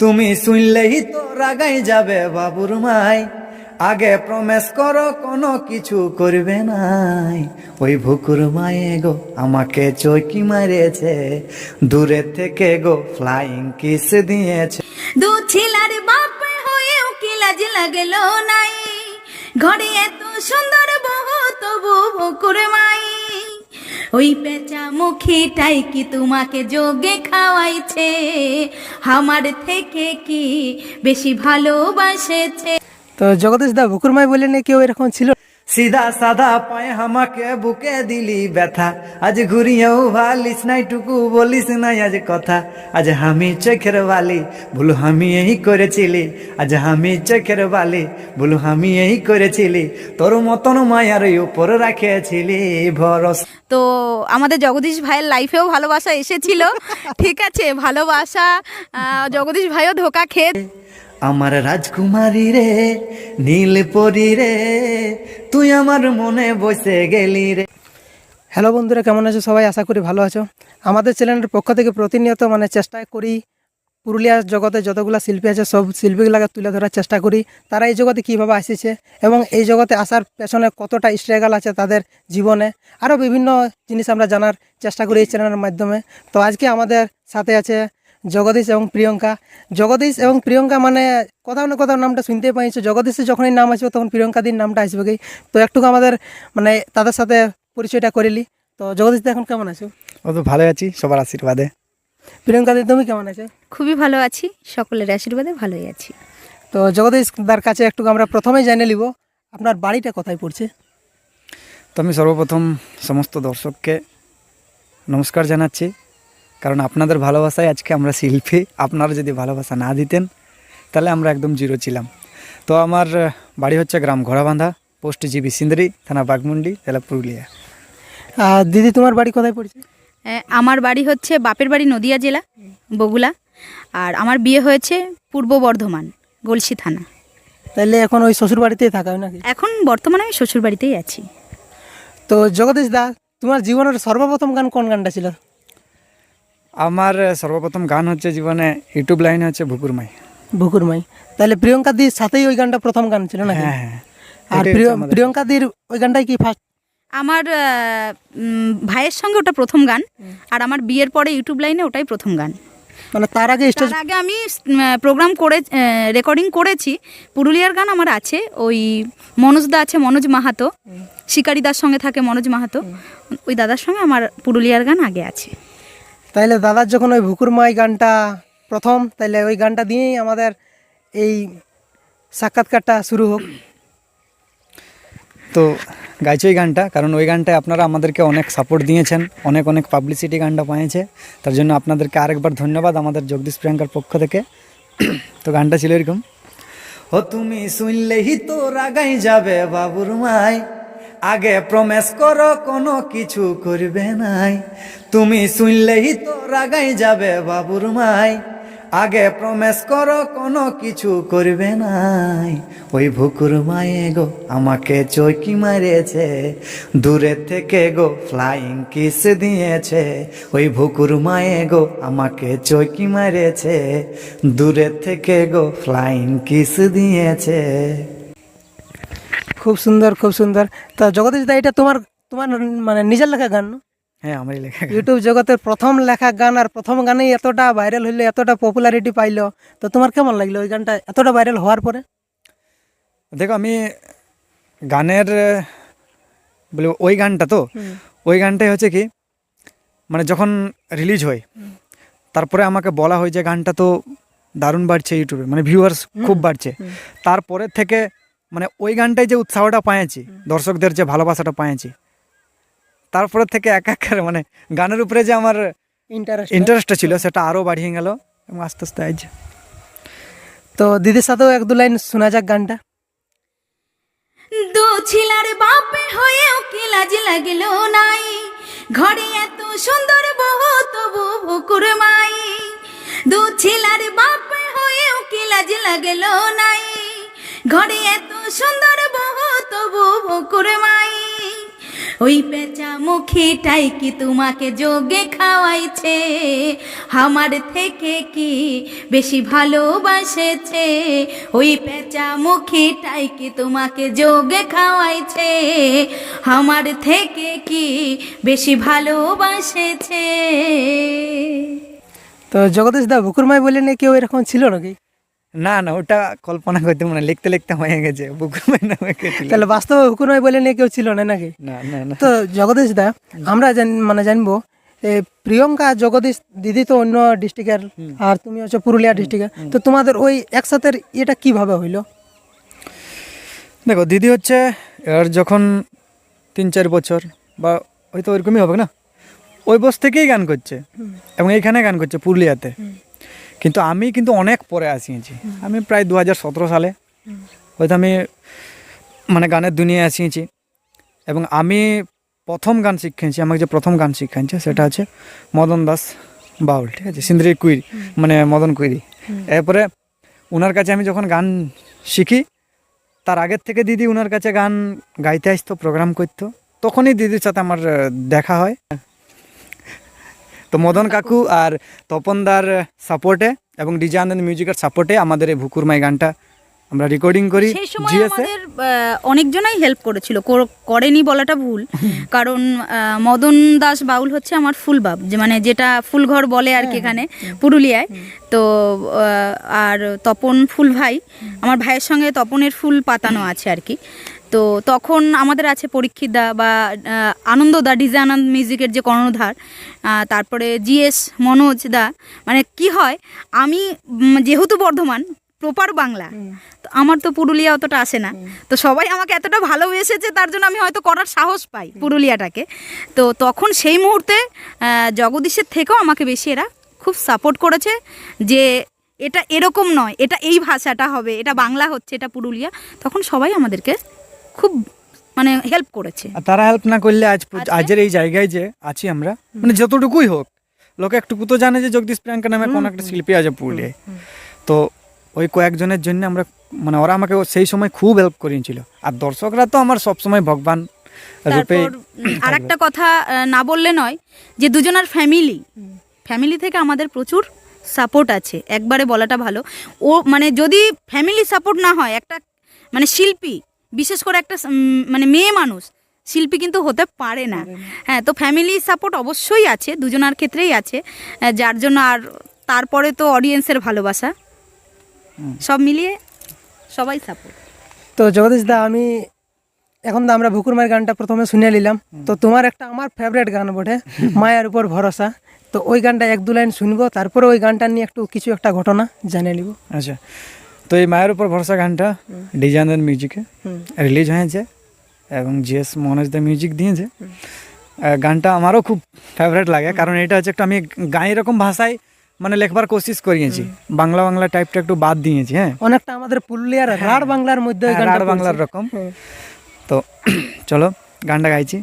তুমি শুনলেই তো রাগাই যাবে বাবুর মাই। আগে প্রমেশ করো কোনো কিছু করবে নাই। ওই ভুকুর মায়ে গো, আমাকে চৌকি মারেছে। দূরে থেকে গো ফ্লাইং কিস দিয়েছে। দু ছেলার বাপ হয়েও কি লাজ লাগল নাই। ঘরে এত সুন্দর বহু তবু বকুর মাই। ওই পেঁচা মুখিটাই কি তোমাকে যোগে খাওয়াইছে? আমার থেকে কি বেশি ভালোবাসেছে? তো জগদীশ দা, বুকুরমাই বলে না কেউ এরকম ছিল সিধা সাদা পায়ে আমাকে বুকে দিলি ব্যথা আজ ঘুরিয়েও ভালিস নাই টুকু বলিস নাই আজ কথা আজ আমি চোখের বালি ভুল আমি এই করেছিলি আজ আমি চোখের বালি ভুল আমি এই করেছিলি তোর মতন মায়ার উপর রাখেছিলি ভরস তো আমাদের জগদীশ ভাইয়ের লাইফেও ভালোবাসা এসেছিল। ঠিক আছে ভালোবাসা জগদীশ ভাইও ধোকা খেয়ে আমার রাজকুমারী রে, নীল পরি রে, তুই আমার মনে বসে গেলি রে। হ্যালো বন্ধুরা, কেমন আছো সবাই? আশা করি ভালো আছো। আমাদের চ্যানেলের পক্ষ থেকে প্রতিনিয়ত মানে চেষ্টা করি পুরুলিয়ার জগতে যতগুলো শিল্পী আছে, সব শিল্পীগুলোকে তুলে ধরার চেষ্টা করি। তারা এই জগতে কীভাবে আসিছে এবং এই জগতে আসার পেছনে কতটা স্ট্রাগল আছে তাদের জীবনে? আরও বিভিন্ন জিনিস আমরা জানার চেষ্টা করি এই চ্যানেলের মাধ্যমে। তো আজকে আমাদের সাথে আছে জগদীশ এবং প্রিয়ঙ্কা। জগদীশ এবং প্রিয়ঙ্কা মানে কোথাও না কোথাও নামটা শুনতে পাইছো। জগদীশের যখনই নাম আসবে তখন প্রিয়ঙ্কাদির নামটা আসবেই তো একটু আমাদের মানে তাদের সাথে পরিচয়টা করিলি তো জগদীশ দা এখন কেমন আছো? ও তো ভালো আছি সবার আশীর্বাদে। প্রিয়ঙ্কা দি তুমি কেমন আছো? খুবই ভালো আছি সকলের আশীর্বাদে ভালোই আছি। তো জগদীশ দার কাছে একটু আমরা প্রথমেই জেনে নিব আপনার বাড়িটা কোথায় পড়ছে? তো আমি সর্বপ্রথম সমস্ত দর্শককে নমস্কার জানাচ্ছি। কারণ আপনাদের ভালোবাসায় আজকে আমরা শিল্পী। আপনারা যদি ভালোবাসা না দিতেন তাহলে আমরা একদম জিরো ছিলাম। তো আমার বাড়ি হচ্ছে গ্রাম ঘোড়াবান্ধা পোস্ট জিবি সিন্দ্রি থানা বাগমুন্ডি জেলা পুরুলিয়া। আর দিদি তোমার বাড়ি কোথায় পড়ছে? আহ, আমার বাড়ি হচ্ছে বাপের বাড়ি নদিয়া জেলা বগুলা। আর আমার বিয়ে হয়েছে পূর্ব বর্ধমান গলসি থানা। তাহলে এখন ওই শ্বশুর বাড়িতেই থাকা হয় নাকি? এখন বর্তমানে আমি শ্বশুর বাড়িতেই আছি। তো জগদীশ দা তোমার জীবনের সর্বপ্রথম গান কোন গানটা ছিল? আমার সর্বপ্রথম গান হচ্ছে জীবনে ইউটিউব লাইনে হচ্ছে ভুকুরমাই। বুকুরমাই তাহলে প্রিয়ঙ্কা দির সাথেই ওই গানটা প্রথম গান ছিল নাকি? হ্যাঁ হ্যাঁ। আর ওটাই প্রিয় হচ্ছে প্রিয়ঙ্কা দির ওই গানটাই কি ফার্স্ট আমার ভাইয়ের সঙ্গে ওটা প্রথম গান আর আমার বিয়ের পরে ইউটিউব লাইনে ওটাই প্রথম গান। মানে তার আগে স্টেজ আগে আমি প্রোগ্রাম করে রেকর্ডিং করেছি। পুরুলিয়ার গান আমার আছে ওই মনোজদা আছে মনোজ মাহাতো। শিকারিদার সঙ্গে থাকে মনোজ মাহাতো। ওই দাদার সঙ্গে আমার পুরুলিয়ার গান আগে আছে। তাইলে দাদার যখন ওই ভুকুরমাই গানটা প্রথম তাইলে ওই গানটা দিয়েই আমাদের এই সাক্ষাৎকারটা শুরু হোক। তো গাইছে ওই গানটা কারণ ওই গানটায় আপনারা আমাদেরকে অনেক সাপোর্ট দিয়েছেন অনেক অনেক পাবলিসিটি গানটা পাইছে তার জন্য আপনাদেরকে আরেকবার ধন্যবাদ আমাদের জগদীশ প্রিয়াঙ্কার পক্ষ থেকে। তো গানটা ছিল এরকম। ও তুমি শুনলেই তো রাগাই যাবে বাবুর মাই আগে প্রমেস করো, কোনো কিছু করবে নাই। তুমি শুনলেই তো রাগাই যাবে বাবুর মাই। আগে প্রমেস করো, কোনো কিছু করবে নাই। ওই ভুকুর মায়ে গো, আমাকে চৌকি মারেছে। দূরে থেকে গো ফ্লাইং কিস দিয়েছে। ওই ভুকুর মায়ে গো, আমাকে চৌকি মারেছে। দূরে থেকে গো ফ্লাইং কিস দিয়েছে। খুব সুন্দর খুব সুন্দর। তা জগদীশ দা এটা তোমার তোমার মানে নিজের লেখা গান না? হ্যাঁ আমারই লেখা ইউটিউব জগতের প্রথম লেখা গান আর প্রথম গানেই এতটা ভাইরাল হইল এতটা পপুলারিটি পাইলো। তো তোমার কেমন লাগল ওই গানটা? এতটা ভাইরাল হওয়ার পরে? দেখো আমি গানের বলে ওই গানটা তো? ওই গানটাই হচ্ছে কি মানে যখন রিলিজ হয় তারপরে আমাকে বলা হয় যে গানটা তো দারুণ বাড়ছে ইউটিউবে মানে ভিউয়ার্স খুব বাড়ছে। তারপরে থেকে মানে ওই গানটাই যে উৎসাহটা পাইছি দর্শকদের যে ভালোবাসাটা পাইছি তারপরে থেকে এক এক করে মানে গানের উপরে যে আমার ইন্টারেস্ট ইন্টারেস্টটা ছিল সেটা আরও বাড়িয়ে গেল এবং আস্তে আস্তে আজ তো দিদির সাথেও এক দু লাইন শোনা যাক গানটা। দু ছিলার বাপে হয়েও কি লাজ লাগিল নাই? ঘরে এত সুন্দর বহু তবু ভুকুর মাই দু ছিলার বাপে হয়েও কি লাজ লাগিল নাই? ঘরে এত সুন্দর বহু তবু মাই। ওই পেঁচা মুখিটাই কি তোমাকে যোগে খাওয়াইছে? আমার থেকে কি বেশি ভালোবাসেছে? ওই পেঁচা মুখিটাই কি তোমাকে যোগে খাওয়াইছে? আমার থেকে কি বেশি ভালোবাসেছে? তো জগদীশ দা বুকুরমাই বলে নিয়ে কেউ এরকম ছিল নাকি? না না ওটা কল্পনা করতে মানে লিখতে লিখতে হয়ে গেছে নামে তাহলে বাস্তবে বুকুরমাই বলে নিয়ে কেউ ছিল না নাকি? না না না। তো জগদীশ দা আমরা মানে জানব প্রিয়ঙ্কা জগদীশ দিদি তো অন্য ডিস্ট্রিক্টের আর তুমি হচ্ছে পুরুলিয়া ডিস্ট্রিক্টের তো তোমাদের ওই একসাথে এটা কীভাবে হইল? দেখো দিদি হচ্ছে এর যখন তিন চার বছর বা হয়তো ওইরকমই হবে না? ওই বস থেকেই গান করছে এবং এইখানে গান করছে পুরুলিয়াতে। কিন্তু আমি কিন্তু অনেক পরে আসিয়েছি আমি প্রায় দু হাজার সতেরো সালে। হয়তো আমি মানে গানের দুনিয়ায় আসিয়েছি এবং আমি প্রথম গান শিখিয়েছি আমাকে যে প্রথম গান শিখিয়েছে সেটা হচ্ছে মদন দাস বাউল, ঠিক আছে? সিন্দ্রি কুইরি মানে মদন কুইরি। এরপরে ওনার কাছে আমি যখন গান শিখি, তার আগের থেকে দিদি ওনার কাছে গান গাইতে আসতো, প্রোগ্রাম করতো। তখনই দিদির সাথে আমার দেখা হয়। তো মদন কাকু আর তপনদার সাপোর্টে এবং ডিজে আনন্দ মিউজিকের সাপোর্টে আমাদের এই ভুকুরমাই গানটা আমরা রেকর্ডিং করি। সেই সময় আমাদের অনেকজনাই হেল্প করেছিল। করেনি বলাটা ভুল। কারণ মদন দাস বাউল হচ্ছে আমার ফুল বাপ যে মানে যেটা ফুলঘর বলে আর কি এখানে পুরুলিয়ায়। তো আর তপন ফুল ভাই আমার ভাইয়ের সঙ্গে তপনের ফুল পাতানো আছে আর কি। তো তখন আমাদের আছে পরীক্ষিত দা বা আহ, আনন্দ দা ডিজে আনন্দ মিউজিকের যে কর্ণধার তারপরে জিএস মনোজ দা মানে কি হয় আমি যেহেতু বর্ধমান প্রপার বাংলা তো আমার তো পুরুলিয়া অতটা আসে না। তো সবাই আমাকে এতটা ভালোবেসেছে তার জন্য আমি হয়তো করার সাহস পাই পুরুলিয়াটাকে। তো তখন সেই মুহূর্তে জগদীশের থেকেও আমাকে বেশি এরা খুব সাপোর্ট করেছে যে এটা এরকম নয় এটা এই ভাষাটা হবে এটা বাংলা হচ্ছে এটা পুরুলিয়া। তখন সবাই আমাদেরকে খুব মানে হেল্প করেছে। আর তারা হেল্প না করলে আজ পর্য- আজের এই জায়গায় যে আছি আমরা মানে যতটুকুই হোক লোকে একটুকু তো জানে যে জগদীশ প্রিয়াঙ্কা নামে কোন একটা শিল্পী আছে পুরুলিয়ায়। তো ওই কয়েকজনের জন্য আমরা মানে ওরা আমাকে সেই সময় খুব হেল্প করিয়েছিল। আর দর্শকরা তো আমার সবসময় ভগবান রূপে তারপর আর একটা কথা আহ, না বললে নয় যে দুজনার ফ্যামিলি ফ্যামিলি থেকে আমাদের প্রচুর সাপোর্ট আছে। একবারে বলাটা ভালো। ও মানে যদি ফ্যামিলি সাপোর্ট না হয় একটা মানে শিল্পী বিশেষ করে একটা মানে মেয়ে মানুষ শিল্পী কিন্তু হতে পারে না। হ্যাঁ তো ফ্যামিলি সাপোর্ট অবশ্যই আছে দুজনার ক্ষেত্রেই আছে যার জন্য আর তারপরে তো অডিয়েন্সের ভালোবাসা। সব মিলিয়ে সবাই সাপোর্ট তো জগদীশ দা আমি এখন তো আমরা ভুকুরমার গানটা প্রথমে শুনে নিলাম। তো তোমার একটা আমার ফেভারিট গান বটে মায়ের উপর ভরসা। তো ওই গানটা এক দু লাইন শুনব তারপরে ওই গানটা নিয়ে একটু কিছু একটা ঘটনা জানে নিব। আচ্ছা। তো এই মায়ের উপর ভরসা গানটা ডিজাইনার মিউজিকে রিলিজ হয়েছে এবং জিএস মনোজ দা মিউজিক দিয়েছে। গানটা আমারও খুব ফেভারিট লাগে কারণ এটা হচ্ছে একটু আমি গাঁ এরকম ভাষায় মানে লেখবার কোশিশ করিয়েছি। বাংলা বাংলা টাইপটা একটু বাদ দিয়েছি হ্যাঁ। অনেকটা আমাদের পুরুলিয়ার রাঢ় বাংলার মধ্যে হ্যাঁ, রাঢ় বাংলার রকম। হ্যাঁ। তো চলো গানটা গাইছি।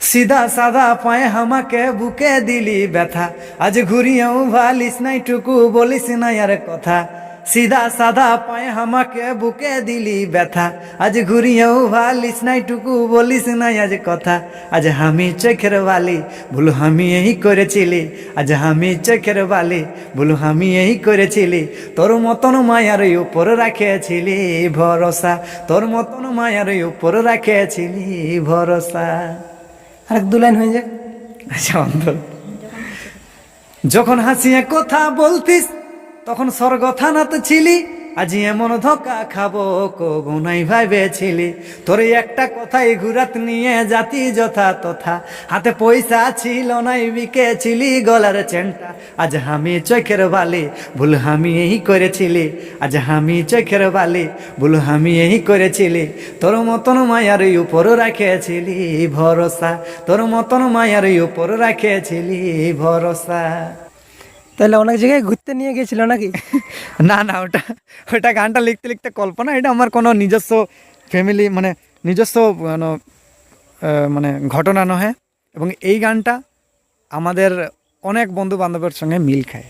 সিধা সাদা পায়ে হামাকে বুকে দিলি ব্যথা। আজ ঘুরিয়েও ভালিস নাই টুকু বলিস না আর কথা। সিধা সাদা পায়ে আমাকে বুকে দিলি ব্যথা। আজ ঘুরিয়েও ভালিস নাই টুকু বলিস না আজ কথা। আজ আমি চোখের বালি ভুল আমি এই করেছিলি। আজ আমি চোখের বালি ভুল আমি এই করেছিলি। তোর মতন মায়ার উপর রাখেছিলি ভরসা। তোর মতন মায়ার উপর রাখেছিলি ভরসা। আর এক দু লাইন হয়ে যাক। আচ্ছা অন্তর। যখন হাসিয়ে কথা বলতিস তখন স্বর্গ থানাতে ছিলি, আজি এমন ধোকা খাব, কবু নাই ভাবেছিলি তোর একটা কথাই ঘুরাত নিয়ে জাতি যথা তথা। হাতে পয়সা ছিল নাই, বিকেছিলি গলার চেনটা। আজ আমি চোখের বালি, ভুল আমি এই করেছিলি। আজ আমি চোখের বালি, ভুল আমি এই করেছিলি। তোর মতন মায়ার উপর রাখেছিলি ভরসা। তোর মতন মায়ার উপর রাখেছিলি ভরসা। তাহলে অনেক জায়গায় ঘুরতে নিয়ে গেছিল নাকি? না না ওটা ওটা গানটা লিখতে লিখতে কল্পনা এটা আমার কোনো নিজস্ব ফ্যামিলি মানে নিজস্ব কোনো, মানে ঘটনা নহে। এবং এই গানটা আমাদের অনেক বন্ধু বান্ধবের সঙ্গে মিল খায়।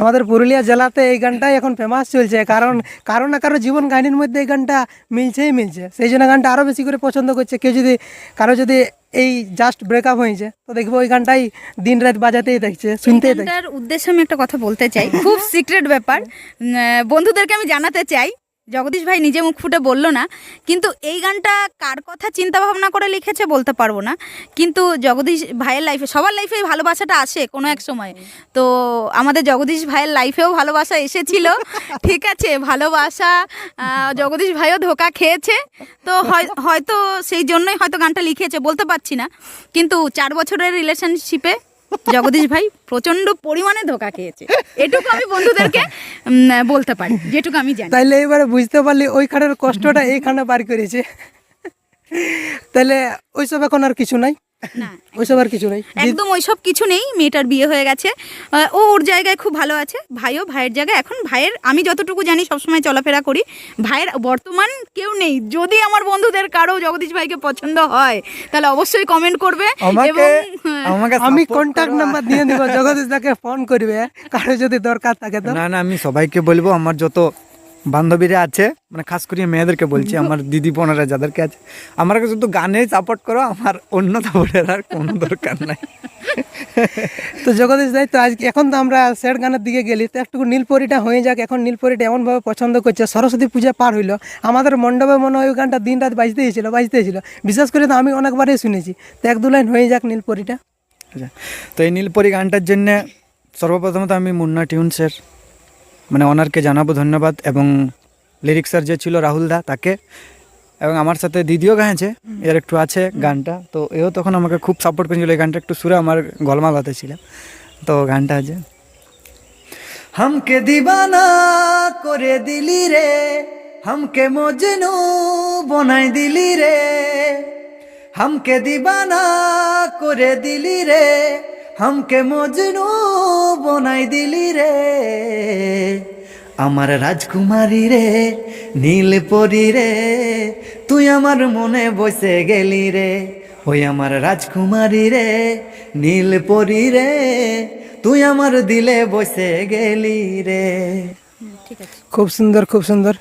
আমাদের পুরুলিয়া জেলাতে এই গানটাই এখন ফেমাস চলছে। কারণ কারও না কারও জীবন কাহিনীর মধ্যে এই গানটা মিলছেই মিলছে। সেই জন্য গানটা আরও বেশি করে পছন্দ করছে। কেউ যদি কারও যদি এই জাস্ট ব্রেকআপ হয়েছে তো দেখব ওই গানটাই দিন রাত বাজাতেই দেখছে শুনতেই দেখছে। উদ্দেশ্যে আমি একটা কথা বলতে চাই। খুব সিক্রেট ব্যাপার। বন্ধুদেরকে আমি জানাতে চাই জগদীশ ভাই নিজে মুখ ফুটে বলল না কিন্তু এই গানটা কার কথা চিন্তা ভাবনা করে লিখেছে বলতে পারব না। কিন্তু জগদীশ ভাইয়ের লাইফে সবার লাইফে ভালোবাসাটা আসে কোনো এক সময়। তো আমাদের জগদীশ ভাইয়ের লাইফেও ভালোবাসা এসেছিল। ঠিক আছে ভালোবাসা জগদীশ ভাইও ধোকা খেয়েছে। তো হয়তো সেই জন্যই হয়তো গানটা লিখেছে বলতে পারছি না। কিন্তু চার বছরের রিলেশনশিপে জগদীশ ভাই প্রচণ্ড পরিমাণে ধোকা খেয়েছে। এটুকু আমি বন্ধুদেরকে বলতে পারি, যেটুকু আমি জানি। তাইলে এবারে বুঝতে পারলি ওইখানের কষ্টটা এইখানে বার করেছে। তাহলে ওইসব এখন আর কিছু নাই। না ওইসব আর কিছু নাই। একদম ওইসব কিছু নেই মেয়েটার বিয়ে হয়ে গেছে। ও ওর জায়গায় খুব ভালো আছে। ভাইও ভাইয়ের জায়গায়। এখন ভাইয়ের আমি যতটুকু জানি সবসময় চলাফেরা করি। ভাইয়ের বর্তমান কেউ নেই। যদি আমার বন্ধুদের কারও জগদীশ ভাইকে পছন্দ হয় তাহলে অবশ্যই কমেন্ট করবে এবং হ্যাঁ, আমাকে আমি কন্ট্যাক্ট। নাম্বার দিয়ে দিব। জগদীশ দাকে ফোন করবে। কারও যদি দরকার থাকে তো। না না আমি সবাইকে বলব আমার যত বান্ধবীরা আছে মানে খাস করে মেয়েদেরকে বলছি আমার দিদি বোনেরা যাদেরকে আছে আমাকে শুধু গানে সাপোর্ট করো আমার অন্য সাপোর্টের আর কোনো দরকার নাই। তো জগদীশ দাই তো আজকে এখন তো আমরা স্যাড গানের দিকে গেলি তো একটু নীলপরিটা হয়ে যাক এখন নীলপরিটা এমনভাবে পছন্দ করছে সরস্বতী পূজা পার হইল আমাদের মণ্ডপে মনে হয় ওই গানটা দিন রাত বাজতেই ছিল বাজতেই ছিল বিশেষ করে তো আমি অনেকবারই শুনেছি তো এক দু লাইন হয়ে যাক নীলপরিটা। আচ্ছা তো এই নীলপরি গানটার জন্য সর্বপ্রথমত আমি মুন্না টিউনসের মানে ওনারকে জানাব ধন্যবাদ এবং লিরিক্সার যে ছিল রাহুল দা তাকে। এবং আমার সাথে দিদিও গাইছে এর একটু আছে গানটা। তো এও তখন আমাকে খুব সাপোর্ট করেছিল এই গানটা একটু সুরে আমার গলমাল হতে ছিল তো গানটা আছে হামকে দিবানা করে দিলি রে হামকে মজনু বনাই দিলি রে। হামকে দিবানা করে দিলি রে হামকে মজনু বনাই দিলি রে। আমার রাজকুমারী রে নীল পরি রে তুই আমার মনে বসে গেলি রে। ওই আমার রাজকুমারী রে নীল পরি রে তুই আমার দিলে বসে গেলি রে। খুব সুন্দর খুব সুন্দর।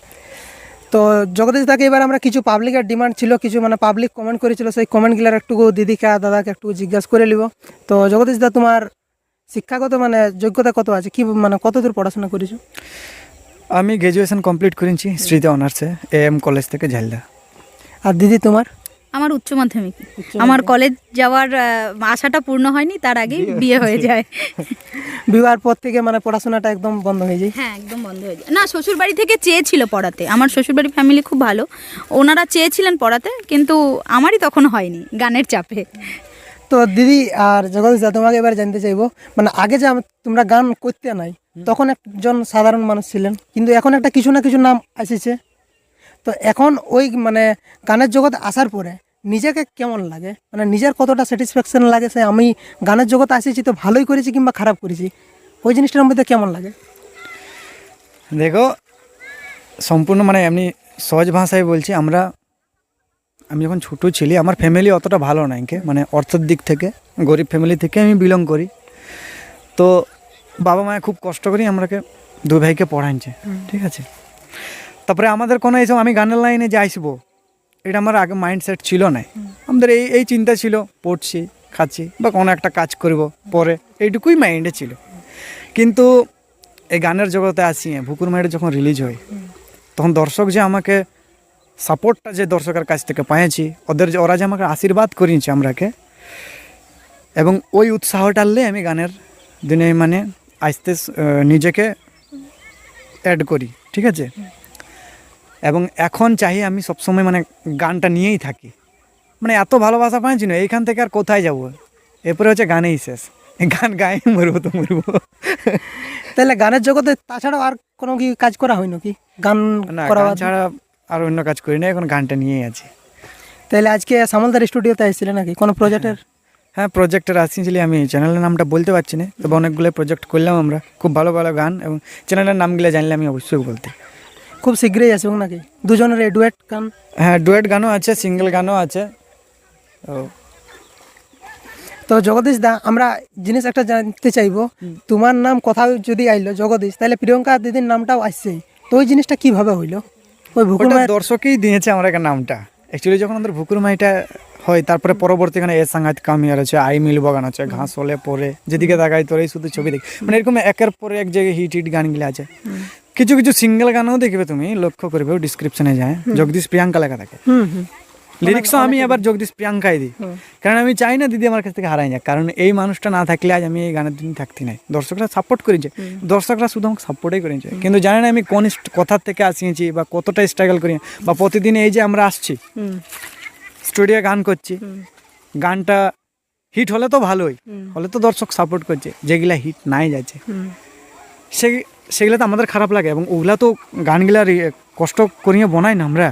তো জগদীশ দাকে এবার আমরা কিছু পাবলিকের ডিমান্ড ছিল কিছু মানে পাবলিক কমেন্ট করেছিল সেই কমেন্টগুলোর একটু দিদিকে দাদাকে একটু জিজ্ঞাসা করে নিব তো জগদীশ দা তোমার শিক্ষাগত মানে যোগ্যতা কত আছে? কি মানে কত দূর পড়াশোনা করেছ? আমি গ্র্যাজুয়েশন কমপ্লিট করেছি স্ত্রীতে অনার্সে এ এম কলেজ থেকে ঝালদা। আর দিদি তোমার? আমার উচ্চ মাধ্যমিক। আমার কলেজ যাওয়ার আশাটা পূর্ণ হয়নি তার আগেই বিয়ে হয়ে যায়। বিবাহের পর থেকে মানে পড়াশোনাটা একদম বন্ধ হয়ে যায়। হ্যাঁ একদম বন্ধ হয়ে যায়। না শ্বশুর বাড়ি থেকে চেয়েছিল পড়াতে। আমার শ্বশুর বাড়ির ফ্যামিলি খুব ভালো। ওনারা চেয়েছিলেন পড়াতে কিন্তু আমারই তখন হয়নি গানের চাপে। তো দিদি আর জগদীশ দা তোমাকে এবার জানতে চাইব মানে আগে যে তোমরা গান করতে নাই তখন একজন সাধারণ মানুষ ছিলেন কিন্তু এখন একটা কিছু না কিছু নাম এসেছে। তো এখন ওই মানে গানের জগতে আসার পরে নিজেকে কেমন লাগে? মানে নিজের কতটা স্যাটিসফ্যাকশন লাগে সে আমি গানের জগতে এসেছি তো ভালোই করেছি কিংবা খারাপ করেছি? ওই জিনিসটার মধ্যে কেমন লাগে? দেখো সম্পূর্ণ মানে এমনি সহজ ভাষায় বলছি আমরা আমি যখন ছোটো ছিলি আমার ফ্যামিলি অতটা ভালো নাই কে? মানে অর্থের দিক থেকে গরিব ফ্যামিলি থেকে আমি বিলং করি। তো বাবা মায়ে খুব কষ্ট করি আমরাকে দুই ভাইকে পড়াইছে ঠিক আছে? তারপরে আমাদের কোনো এইসব আমি গানের লাইনে যে আসব এটা আমার আগে মাইন্ডসেট ছিল না। আমাদের এই এই চিন্তা ছিল, পড়ছি, খাচ্ছি, বা কোনো একটা কাজ করব পরে, এইটুকুই মাইন্ডে ছিল। কিন্তু এই গানের জগতে আসি, ভুকুর মাইডে যখন রিলিজ হয়, তখন দর্শক যে আমাকে সাপোর্টটা যে দর্শকের কাছ থেকে পেয়েছি ওদের যে, ওরা যে আমাকে আশীর্বাদ করিয়েছে আমরাকে, এবং ওই উৎসাহটালে আমি গানের দিনে মানে আসতে নিজেকে অ্যাড করি, ঠিক আছে? এবং এখন চাই আমি সবসময় মানে গানটা নিয়েই থাকি। মানে এত ভালোবাসা পাইছি না এইখান থেকে আর কোথায় যাব? এরপরে হচ্ছে গানেই শেষ। গান গায়ে মরবো তো মরবো। তাহলে গানের জগতে তাছাড়াও আর কোনো কি কাজ করা হয় নাকি? গান করা ছাড়া আর অন্য কাজ করি না এখন গানটা নিয়েই আছি। তাহলে আজকে সামলদার স্টুডিওতে এসেছিলে নাকি? কোনো প্রজেক্টের হ্যাঁ প্রজেক্টের আসছিলি আমি চ্যানেলের নামটা বলতে পারছি না তবে অনেকগুলো প্রজেক্ট করলাম আমরা। খুব ভালো ভালো গান এবং চ্যানেলের নামগুলো জানলে আমি অবশ্যই বলতে। খুব শীঘ্রই আসবে নাকি? দুজনের ডুয়েট গান? হ্যাঁ ডুয়েট গানও আছে সিঙ্গেল গানও আছে। তো জগদীশ দা আমরা জিনিস একটা জানতে চাইব। তোমার নাম কোথাও যদি আইলো জগদীশ তাহলে প্রিয়ঙ্কা দিদির নামটাও আসছেই তো ওই জিনিসটা কীভাবে হইল? ওই ভুকুর দর্শকই দিয়েছে আমার একটা নামটা। অ্যাকচুয়ালি যখন আমাদের ভুকুর মাইটা হয় তারপরে পরবর্তীখানে এর সাংঘাত কামিয়ার আছে আই মিল বাগান আছে ঘাস হলে পরে যেদিকে তাকাই তোরাই শুধু ছবি দেখি। মানে এরকম একের পরে এক জায়গায় হিট হিট গানগুলো আছে। কিছু কিছু সিঙ্গেল গানও দেখবে তুমি লক্ষ্য করবে ডিসক্রিপশনে যায়। জগদীশ প্রিয়াঙ্কা লেখা থাকে। লিরিক্সও আমি আবার জগদীশ প্রিয়াঙ্কাই দিই। কারণ আমি চাই না দিদি আমার কাছ থেকে হারাই যাক। কারণ এই মানুষটা না থাকলে আজ আমি এই গানের দিন থাকতি নাই। দর্শকরা সাপোর্ট করেছে। দর্শকরা শুধু আমাকে সাপোর্টই করেছে। কিন্তু জানে না আমি কোন কোথার থেকে আসিয়েছি বা কতটা স্ট্রাগল করি। বা প্রতিদিন এই যে আমরা আসছি স্টুডিও গান করছি গানটা হিট হলে তো ভালোই। হলে তো দর্শক সাপোর্ট করছে। যেগুলা হিট নাই যাচ্ছে। সে সেগুলো তো আমাদের খারাপ লাগে এবং ওগুলা তো গানগুলা কষ্ট করিয়ে বনাই না আমরা।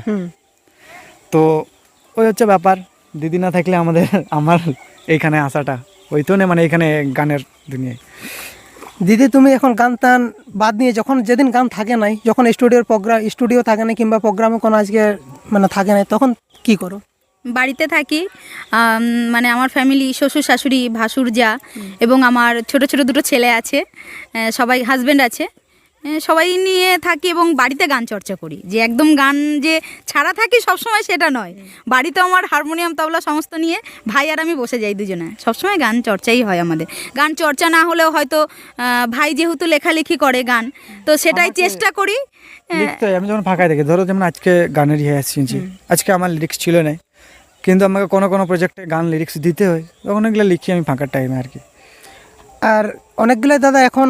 তো ওই হচ্ছে ব্যাপার দিদি না থাকলে আমাদের আমার এইখানে আসাটা। হইতো না মানে এখানে গানের দুনিয়ায়। দিদি তুমি এখন গান টান বাদ দিয়ে যখন যেদিন গান থাকে নাই যখন স্টুডিওর প্রোগ্রাম স্টুডিও থাকে না কিংবা প্রোগ্রামে কোনো আজকে মানে থাকে নাই তখন কি করো? বাড়িতে থাকি মানে আমার ফ্যামিলি শ্বশুর শাশুড়ি ভাসুর যা এবং আমার ছোট ছোট দুটো ছেলে আছে সবাই হাজব্যান্ড আছে। সবাই নিয়ে থাকি এবং বাড়িতে গান চর্চা করি। যে একদম গান যে ছাড়া থাকি সবসময় সেটা নয়। বাড়িতে আমার হারমোনিয়াম তবলা সমস্ত নিয়ে ভাই আর আমি বসে যাই দুজনে। সবসময় গান চর্চাই হয় আমাদের। গান চর্চা না হলেও হয়তো ভাই যেহেতু লেখালেখি করে গান তো সেটাই চেষ্টা করি আমি যখন ফাঁকায় দেখি ধরো যেমন আজকে গানের ইয়ে আসছি আজকে আমার লিরিক্স ছিল না। কিন্তু আমাকে কোনো কোনো প্রজেক্টে গান লিরিক্স দিতে হয় তখন এগুলো লিখি আমি ফাঁকার টাইমে আর কি। আর অনেকগুলো দাদা এখন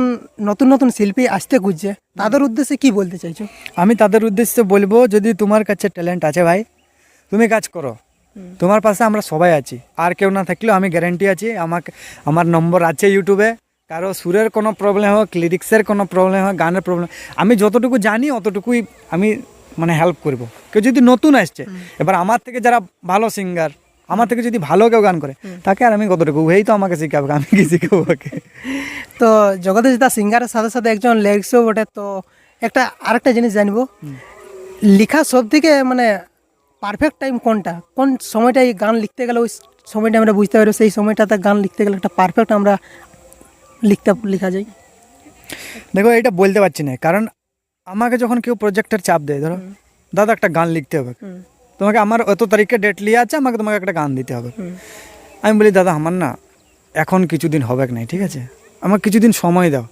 নতুন নতুন শিল্পী আসতে খুঁজছে। তাদের উদ্দেশ্যে কি বলতে চাইছো? আমি তাদের উদ্দেশ্যে বলব যদি তোমার কাছে ট্যালেন্ট আছে ভাই তুমি কাজ করো। তোমার পাশে আমরা সবাই আছি। আর কেউ না থাকলেও আমি গ্যারেন্টি আছি আমাকে আমার নম্বর আছে ইউটিউবে কারও সুরের কোনো প্রবলেম হোক লিরিক্সের কোনো প্রবলেম হোক গানের প্রবলেম আমি যতটুকু জানি অতটুকুই আমি মানে হেল্প করব। কেউ যদি নতুন আসছে এবার আমার থেকে যারা ভালো সিঙ্গার আমার থেকে যদি ভালো কেউ গান করে তাকে আর আমি কতটুকু এই তো আমাকে শিখাবে আমি কি শিখাবো ওকে? তো জগদীশ দা সিঙ্গারের সাথে সাথে একজন লিরিক্সও বটে তো একটা আরেকটা জিনিস জানব। লেখা সব থেকে মানে পারফেক্ট টাইম কোনটা? কোন সময়টা এই গান লিখতে গেলে ওই সময়টা আমরা বুঝতে পারি সেই সময়টাতে গান লিখতে গেলে একটা পারফেক্ট আমরা লিখতে লেখা যায়। দেখো এটা বলতে পারছি না কারণ আমাকে যখন কেউ প্রজেক্টের চাপ দেয় ধরো দাদা একটা গান লিখতে হবে। তোমাকে আমার অত তারিখে ডেট লিয়ে আছে আমাকে তোমাকে একটা গান দিতে হবে। আমি বলি দাদা আমার না এখন কিছুদিন হবে নাই ঠিক আছে? আমার কিছুদিন সময় দাও।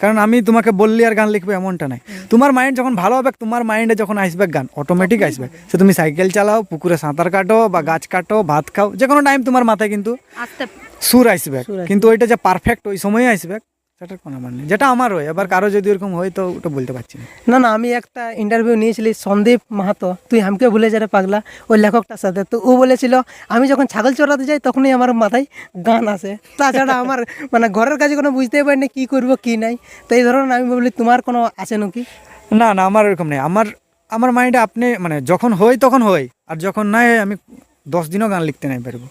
কারণ আমি তোমাকে বললি আর গান লিখবে এমনটা নাই। তোমার মাইন্ড যখন ভালো হবে তোমার মাইন্ডে যখন আসবে গান অটোমেটিক আসবে। সে তুমি সাইকেল চালাও পুকুরে সাঁতার কাটো বা গাছ কাটো ভাত খাও যে কোনো টাইম তোমার মাথায় কিন্তু সুর আসবে। কিন্তু ওইটা যে পারফেক্ট ওই সময়ে আসবে সেটার কোনো আমার নেই। যেটা আমার হয় এবার কারও যদি এরকম হয় তো ওটা বলতে পারছি না। না না আমি একটা ইন্টারভিউ নিয়েছিলি সন্দীপ মাহাতো। তুই আমাকে ভুলে যারে পাগলা ওই লেখকটার সাথে। তো ও বলেছিল আমি যখন ছাগল চড়াতে যাই তখনই আমার মাথায় গান আসে। তাছাড়া আমার মানে ঘরের কাজে কোনো বুঝতেই পারি না কী করব কী নাই। তো এই ধরনের আমি বলি তোমার কোনো আছে নাকি? না না আমার এরকম নেই। আমার আমার মাইন্ডে আপনি মানে যখন হই তখন হই আর যখন নাই হয় আমি দশ দিনও গান লিখতে নাই পারব।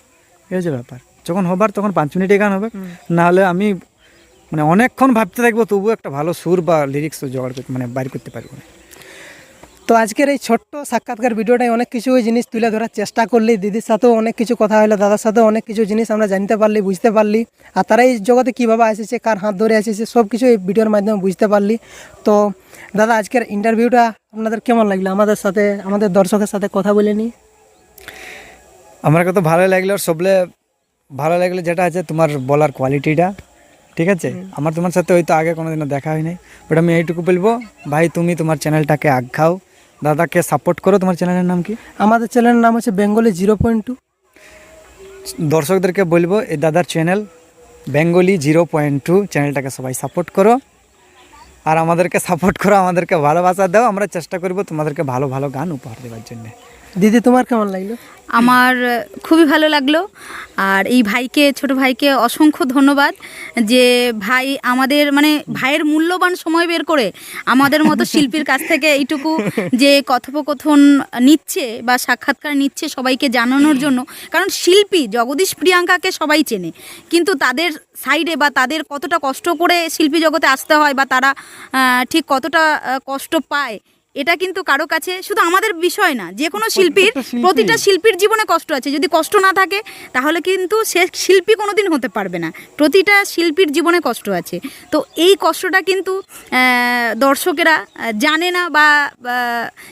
এই হচ্ছে ব্যাপার। যখন হবার তখন পাঁচ মিনিটে গান হবে। না হলে আমি মানে অনেকক্ষণ ভাবতে থাকব তবু একটা ভালো সুর বা লিরিক্স জোগাড় করতে মানে বাইর করতে পারব না। তো আজকের এই ছোট্ট সাক্ষাৎকার ভিডিওটাই অনেক কিছু জিনিস তুলে ধরার চেষ্টা করলি। দিদির সাথেও অনেক কিছু কথা হলো, দাদার সাথেও অনেক কিছু জিনিস আমরা জানতে পারলি, বুঝতে পারলি। আর তারা এই জগতে কীভাবে এসেছে, কার হাত ধরে এসেছে, সব কিছু এই ভিডিওর মাধ্যমে বুঝতে পারলি। তো দাদা, আজকের ইন্টারভিউটা আপনাদের কেমন লাগল? আমাদের সাথে আমাদের দর্শকের সাথে কথা বলে নি। আমার কাছে ভালো লাগল সবলে ভালো লাগল যেটা আছে তোমার বলার কোয়ালিটিটা ঠিক আছে? আমার তোমার সাথে হয়তো আগে কোনোদিনও দেখা হয়নি বাট আমি এইটুকু বলব ভাই তুমি তোমার চ্যানেলটাকে আগাও দাদাকে সাপোর্ট করো তোমার চ্যানেলের নাম কি? আমাদের চ্যানেলের নাম হচ্ছে বেঙ্গলি জিরো পয়েন্ট টু। দর্শকদেরকে বলব এই দাদার channel Bengali zero point two চ্যানেলটাকে সবাই সাপোর্ট করো। আর আমাদেরকে সাপোর্ট করো আমাদেরকে ভালোবাসা দাও। আমরা চেষ্টা করব তোমাদেরকে ভালো ভালো গান উপহার দেওয়ার জন্য। দিদি, তোমার কেমন লাগল? আমার খুবই ভালো লাগল। আর এই ভাইকে, ছোট ভাইকে অসংখ্য ধন্যবাদ যে ভাই আমাদের মানে ভাইয়ের মূল্যবান সময় বের করে আমাদের মতো শিল্পীর কাছ থেকে এইটুকু যে কথোপকথন নিচ্ছে বা সাক্ষাৎকার নিচ্ছে সবাইকে জানানোর জন্য। কারণ শিল্পী জগদীশ প্রিয়াঙ্কাকে সবাই চেনে। কিন্তু তাদের সাইডে বা তাদের কতটা কষ্ট করে শিল্পী জগতে আসতে হয় বা তারা ঠিক কতটা কষ্ট পায় এটা কিন্তু কারও কাছে শুধু আমাদের বিষয় না যে কোনো শিল্পীর প্রতিটা শিল্পীর জীবনে কষ্ট আছে। যদি কষ্ট না থাকে তাহলে কিন্তু সে শিল্পী কোনোদিন হতে পারবে না। প্রতিটা শিল্পীর জীবনে কষ্ট আছে। তো এই কষ্টটা কিন্তু দর্শকেরা জানে না বা বা,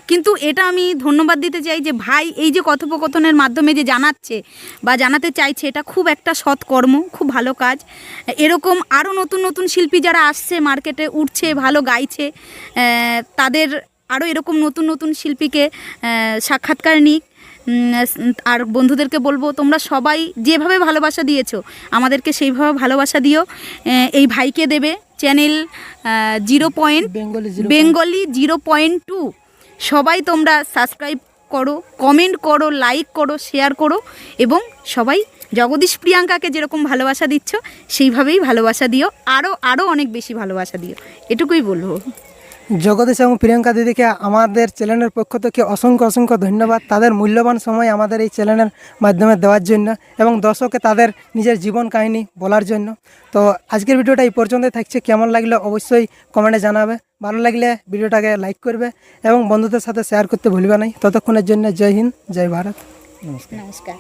কিন্তু এটা আমি ধন্যবাদ দিতে চাই যে ভাই এই যে কথোপকথনের মাধ্যমে যে জানাচ্ছে বা জানাতে চাইছে এটা খুব একটা সৎকর্ম খুব ভালো কাজ। এরকম আরও নতুন নতুন শিল্পী যারা আসছে মার্কেটে উঠছে ভালো গাইছে তাদের আরও এরকম নতুন নতুন শিল্পীকে সাক্ষাৎকার নিক। আর বন্ধুদেরকে বলব তোমরা সবাই যেভাবে ভালোবাসা দিয়েছ আমাদেরকে সেইভাবে ভালোবাসা দিও। এই ভাইকে দেবে channel zero point Bengali zero point. Two. সবাই তোমরা সাবস্ক্রাইব করো কমেন্ট করো লাইক করো শেয়ার করো এবং সবাই জগদীশ প্রিয়াঙ্কাকে যেরকম ভালোবাসা দিচ্ছ সেইভাবেই ভালোবাসা দিও। আরও আরও অনেক বেশি ভালোবাসা দিও। এটুকুই বলব। জগদীশ এবং প্রিয়াঙ্কা দিদিকে আমাদের চ্যানেলের পক্ষ থেকে অসংখ্য অসংখ্য ধন্যবাদ। তাদের মূল্যবান সময় আমাদের এই চ্যানেলের মাধ্যমে দেওয়ার জন্য এবং দর্শককে তাদের নিজের জীবন কাহিনী বলার জন্য। তো আজকের ভিডিওটা এই পর্যন্তই থাকছে। কেমন লাগল অবশ্যই কমেন্টে জানাবে। ভালো লাগলে ভিডিওটাকে লাইক করবে এবং বন্ধুদের সাথে শেয়ার করতে ভুলবে নাই ততক্ষণের জন্য জয় হিন্দ জয় ভারত। নমস্কার। নমস্কার।